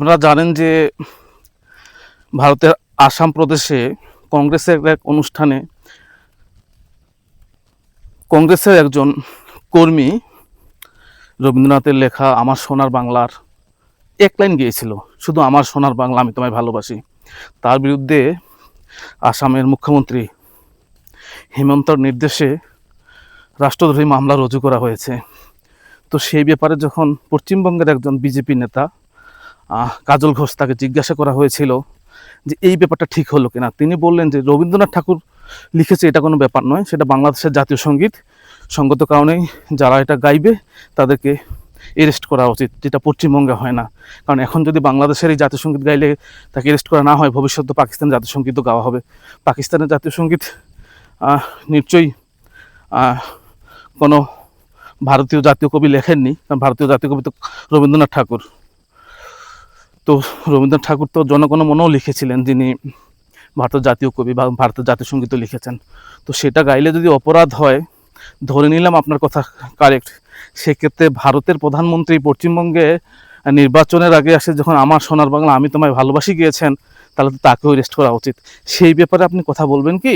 আপনারা জানেন যে ভারতের আসাম প্রদেশে কংগ্রেসের এক অনুষ্ঠানে কংগ্রেসের একজন কর্মী রবীন্দ্রনাথের লেখা আমার সোনার বাংলার এক লাইন গিয়েছিল, শুধু আমার সোনার বাংলা আমি তোমায় ভালোবাসি। তার বিরুদ্ধে আসামের মুখ্যমন্ত্রী হেমন্তর নির্দেশে রাষ্ট্রদ্রোহী মামলা রুজু করা হয়েছে। তো সেই ব্যাপারে যখন পশ্চিমবঙ্গের একজন বিজেপি নেতা কাজল ঘোষ তাকে জিজ্ঞাসা করা হয়েছিল যে এই ব্যাপারটা ঠিক হলো কিনা। তিনি বললেন যে রবীন্দ্রনাথ ঠাকুর লিখেছে এটা কোনো ব্যাপার নয়, সেটা বাংলাদেশের জাতীয় সংগীত। সঙ্গত কারণেই যারা এটা গাইবে, তাদেরকে এরেস্ট করা উচিত, যেটা পশ্চিমবঙ্গে হয় না। কারণ এখন যদি বাংলাদেশের এই জাতীয় সংগীত গাইলে তাকে এরেস্ট করা না হয়, ভবিষ্যতে পাকিস্তানের জাতীয় সঙ্গীতও গাওয়া হবে। পাকিস্তানের জাতীয় সংগীত নিশ্চয়ই কোনো ভারতীয় জাতীয় কবি লেখেননি। কারণ ভারতীয় জাতীয় কবি তো রবীন্দ্রনাথ ঠাকুর। তো রবীন্দ্রনাথ ঠাকুর তো জনগণ মনেও লিখেছিলেন, যিনি ভারতের জাতীয় কবি বা ভারতের জাতীয় সঙ্গীতও লিখেছেন। তো সেটা গাইলে যদি অপরাধ হয়, ধরে নিলাম আপনার কথা কারেক্ট সেক্ষেত্রে ভারতের প্রধানমন্ত্রী পশ্চিমবঙ্গে নির্বাচনের আগে আসে যখন আমার সোনার বাংলা আমি তোমায় ভালোবাসি গিয়েছেন, তাহলে তো তাকেও রেস্ট করা উচিত। সেই ব্যাপারে আপনি কথা বলবেন কি?